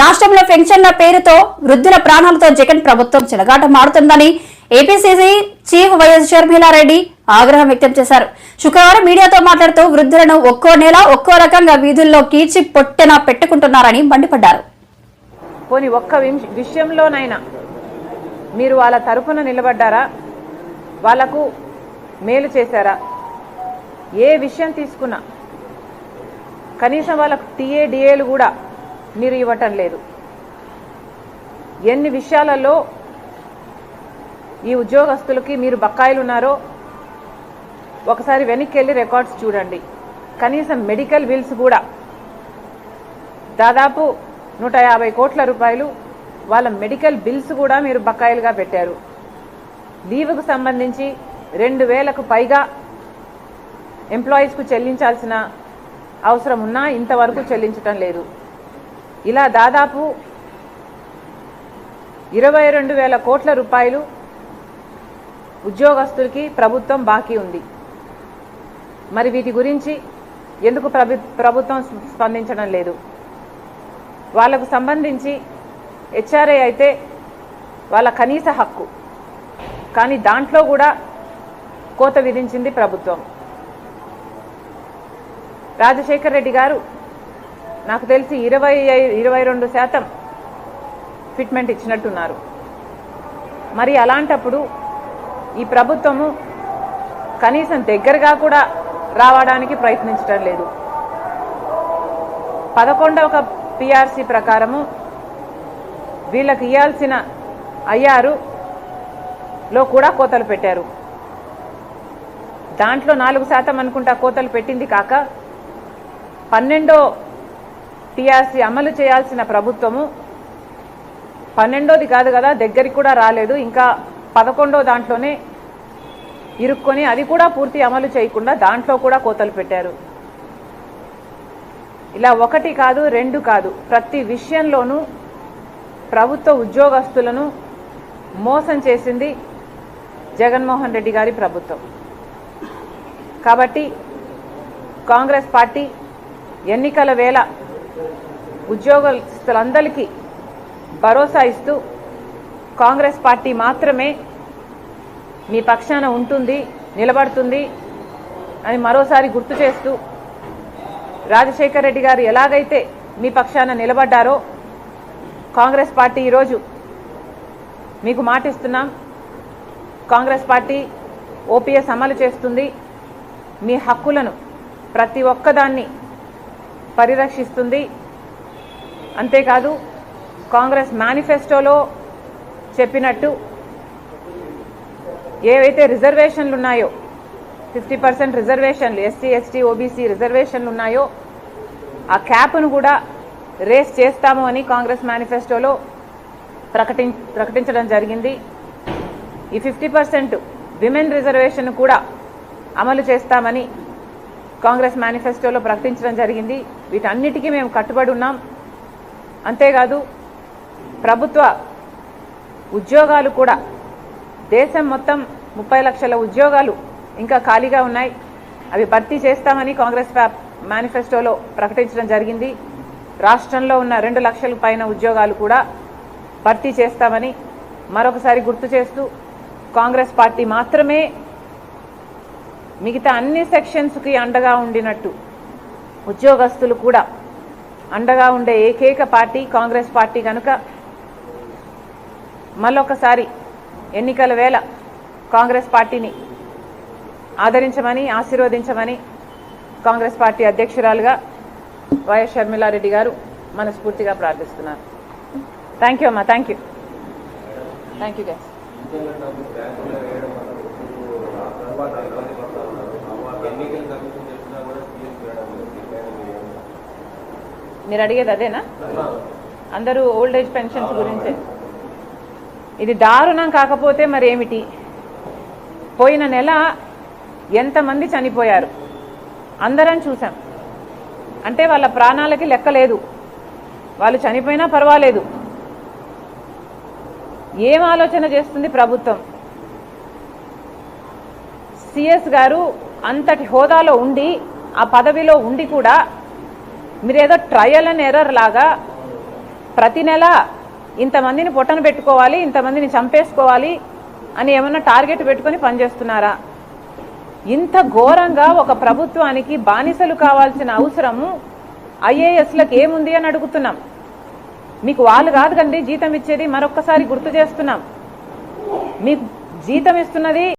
రాష్ట్రంలో పెన్షన్ల పేరుతో వృద్ధుల ప్రాణాలతో జగన్ ప్రభుత్వం చెలగాట మారుతుందని ఏపీసీసీ చీఫ్ వైఎస్ షర్మిలారెడ్డి ఆగ్రహం వ్యక్తం చేశారు. శుక్రవారం మీడియాతో మాట్లాడుతూ వృద్ధులను ఒక్కో నెల ఒక్కో రకంగా వీధుల్లో కీచి పొట్టెన పెట్టుకుంటున్నారని మండిపడ్డారు. పోని ఒక్క విషయంలోనైనా మీరు వాళ్ళ తరఫున నిలబడ్డారా? వాళ్ళకు మేలు చేశారా? ఏ విషయం తీసుకున్నా కనీసం వాళ్ళకు టీఏ డిఏలు కూడా మీరు ఇవ్వటం లేదు. ఎన్ని విషయాలలో ఈ ఉద్యోగస్తులకి మీరు బకాయిలు ఉన్నారో ఒకసారి వెనక్కి వెళ్ళి రికార్డ్స్ చూడండి. కనీసం మెడికల్ బిల్స్ కూడా. దాదాపు నూట యాభై కోట్ల రూపాయలు వాళ్ళ మెడికల్ బిల్స్ కూడా మీరు బకాయిలుగా పెట్టారు. లీవ్కు సంబంధించి రెండు వేలకు పైగా ఎంప్లాయీస్కు చెల్లించాల్సిన అవసరం ఉన్నా ఇంతవరకు చెల్లించటం లేదు. ఇలా దాదాపు ఇరవై రెండు వేల కోట్ల రూపాయలు ఉద్యోగస్తులకి ప్రభుత్వం బాకీ ఉంది. మరి వీటి గురించి ఎందుకు ప్రభు ప్రభుత్వం స్పందించడం లేదు? వాళ్ళకు సంబంధించి హెచ్ఆర్ఏ అయితే వాళ్ళ కనీస హక్కు. కానీ దాంట్లో కూడా కోత విధించింది ప్రభుత్వం. రాజశేఖర్ రెడ్డి గారు నాకు తెలిసి ఇరవై ఇరవై రెండు శాతం ఫిట్మెంట్ ఇచ్చినట్టున్నారు. మరి అలాంటప్పుడు ఈ ప్రభుత్వము కనీసం దగ్గరగా కూడా రావడానికి ప్రయత్నించడం లేదు. పదకొండవ పిఆర్సీ ప్రకారము వీళ్ళకి ఇవ్వాల్సిన అయ్యారులో కూడా కోతలు పెట్టారు. దాంట్లో నాలుగు శాతం అనుకుంటా కోతలు పెట్టింది కాక పన్నెండో టీఆర్సీ అమలు చేయాల్సిన ప్రభుత్వము పన్నెండోది కాదు కదా దగ్గరికి కూడా రాలేదు. ఇంకా పదకొండో దాంట్లోనే ఇరుక్కొని అది కూడా పూర్తి అమలు చేయకుండా దాంట్లో కూడా కోతలు పెట్టారు. ఇలా ఒకటి కాదు రెండు కాదు. ప్రతి విషయంలోనూ ప్రభుత్వ ఉద్యోగస్తులను మోసం చేసింది జగన్మోహన్ రెడ్డి గారి ప్రభుత్వం. కాబట్టి కాంగ్రెస్ పార్టీ ఎన్నికల వేళ ఉద్యోగస్తులందరికీ భరోసా ఇస్తూ కాంగ్రెస్ పార్టీ మాత్రమే మీ పక్షాన ఉంటుంది నిలబడుతుంది అని మరోసారి గుర్తు చేస్తూ రాజశేఖర్ రెడ్డి గారు ఎలాగైతే మీ పక్షాన నిలబడ్డారో కాంగ్రెస్ పార్టీ ఈరోజు మీకు మాటిస్తున్నాం. కాంగ్రెస్ పార్టీ ఓపీఎస్ అమలు చేస్తుంది. మీ హక్కులను ప్రతి ఒక్కదాన్ని పరిరక్షిస్తుంది. అంతేకాదు కాంగ్రెస్ మేనిఫెస్టోలో చెప్పినట్టు ఏవైతే రిజర్వేషన్లు ఉన్నాయో ఫిఫ్టీ పర్సెంట్ రిజర్వేషన్లు ఎస్సీ ఎస్టీ ఓబీసీ రిజర్వేషన్లు ఉన్నాయో ఆ క్యాప్ను కూడా రేస్ చేస్తాము అని కాంగ్రెస్ మేనిఫెస్టోలో ప్రకటి ప్రకటించడం జరిగింది. ఈ ఫిఫ్టీ పర్సెంట్ విమెన్ రిజర్వేషన్ కూడా అమలు చేస్తామని కాంగ్రెస్ మేనిఫెస్టోలో ప్రకటించడం జరిగింది. వీటన్నిటికీ మేము కట్టుబడి ఉన్నాం. అంతేకాదు ప్రభుత్వ ఉద్యోగాలు కూడా దేశం మొత్తం ముప్పై లక్షల ఉద్యోగాలు ఇంకా ఖాళీగా ఉన్నాయి. అవి భర్తీ చేస్తామని కాంగ్రెస్ మేనిఫెస్టోలో ప్రకటించడం జరిగింది. రాష్ట్రంలో ఉన్న రెండు లక్షల పైన ఉద్యోగాలు కూడా భర్తీ చేస్తామని మరొకసారి గుర్తు చేస్తూ కాంగ్రెస్ పార్టీ మాత్రమే మిగతా అన్ని సెక్షన్స్కి అండగా ఉండినట్టు. ఉద్యోగస్తులు కూడా అండగా ఉండే ఏకైక పార్టీ కాంగ్రెస్ పార్టీ కనుక మళ్ళొకసారి ఎన్నికల వేళ కాంగ్రెస్ పార్టీని ఆదరించమని ఆశీర్వదించమని కాంగ్రెస్ పార్టీ అధ్యక్షురాలుగా వైఎస్ షర్మిలారెడ్డి గారు మనస్ఫూర్తిగా ప్రార్థిస్తున్నారు. థ్యాంక్ యూ అమ్మా. థ్యాంక్ యూ థ్యాంక్ యూ గ్యాస్ ఎన్నికలు కమిషన్ చెప్పినా కూడా సీఎం చేయడం లేదు. మీరు అడిగేది అదేనా? అందరూ ఓల్డ్ ఏజ్ పెన్షన్స్ గురించే. ఇది దారుణం కాకపోతే మరి ఏమిటి పోయిన నెల ఎంతమంది చనిపోయారు? అందరం చూసాం అంటే వాళ్ళ ప్రాణాలకి లెక్క లేదు. వాళ్ళు చనిపోయినా పర్వాలేదు. ఏం ఆలోచన చేస్తుంది ప్రభుత్వం? సిఎస్ గారు అంతటి హోదాలో ఉండి ఆ పదవిలో ఉండి కూడా మీరు ఏదో ట్రయల్ అండ్ ఎర్రర్ లాగా ప్రతి నెల ఇంతమందిని పొట్టన పెట్టుకోవాలి ఇంతమందిని చంపేసుకోవాలి అని ఏమన్నా టార్గెట్ పెట్టుకొని పనిచేస్తున్నారా? ఇంత ఘోరంగా ఒక ప్రభుత్వానికి బానిసలు కావాల్సిన అవసరము ఐఏఎస్లకు ఏముంది అని అడుగుతున్నాం. మీకు వాళ్ళు కాదు కండి జీతం ఇచ్చేది మరొక్కసారి గుర్తు చేస్తున్నాం. మీకు జీతం ఇస్తున్నది